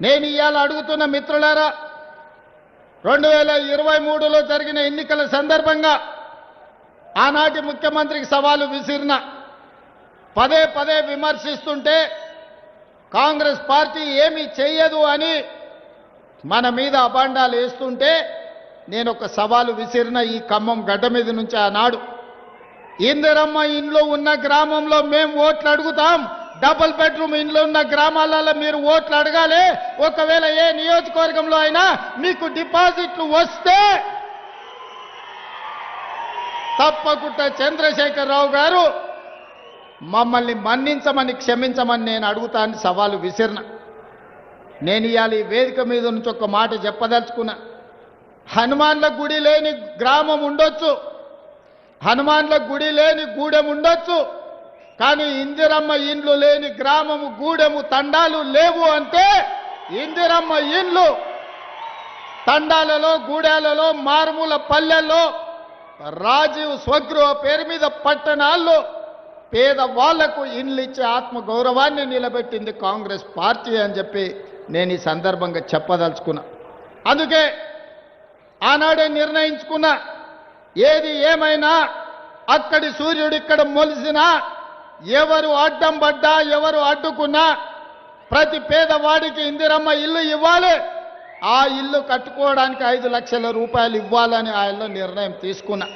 నేను ఇవాళ అడుగుతున్న మిత్రులారా రెండు వేల ఇరవై మూడులో జరిగిన ఎన్నికల సందర్భంగా ఆనాటి ముఖ్యమంత్రికి సవాలు విసిరిన పదే పదే విమర్శిస్తుంటే కాంగ్రెస్ పార్టీ ఏమీ చేయదు అని మన మీద అభాండాలు వేస్తుంటే నేను ఒక సవాలు విసిరిన ఈ ఖమ్మం గడ్డ మీద నుంచి ఆనాడు. ఇందిరమ్మ ఇంట్లో ఉన్న గ్రామంలో మేము ఓట్లు అడుగుతాం డబుల్ బెడ్రూమ్ ఇండ్లు ఉన్న గ్రామాలలో మీరు ఓట్లు అడగాలి. ఒకవేళ ఏ నియోజకవర్గంలో అయినా మీకు డిపాజిట్లు వస్తే తప్పకుండా చంద్రశేఖరరావు గారు మమ్మల్ని మన్నించమని క్షమించమని నేను అడుగుతాను సవాలు విసిరిన. నేను ఇవాళ ఈ వేదిక మీద నుంచి ఒక మాట చెప్పదలుచుకున్నా. హనుమాన్ల గుడి లేని గ్రామం ఉండొచ్చు. హనుమాన్ల గుడి లేని గూడెం ఉండొచ్చు. కానీ ఇందిరమ్మ ఇండ్లు లేని గ్రామము గూడెము తండాలు లేవు అంటే ఇందిరమ్మ ఇండ్లు తండాలలో గూడాలలో మారుమూల పల్లెల్లో రాజీవ్ స్వగృహ పేరు మీద పట్టణాల్లో పేద వాళ్ళకు ఇండ్లు ఇచ్చే ఆత్మగౌరవాన్ని నిలబెట్టింది కాంగ్రెస్ పార్టీ అని చెప్పి నేను ఈ సందర్భంగా చెప్పదలుచుకున్నా. అందుకే ఆనాడే నిర్ణయించుకున్నా ఏది ఏమైనా అక్కడి సూర్యుడు ఇక్కడ మొలిసినా ఎవరు అడ్డం పడ్డా ఎవరు అడ్డుకున్నా ప్రతి పేదవాడికి ఇందిరమ్మ ఇల్లు ఇవ్వాలి. ఆ ఇల్లు కట్టుకోవడానికి ఐదు లక్షల రూపాయలు ఇవ్వాలని ఆయన నిర్ణయం తీసుకున్నా.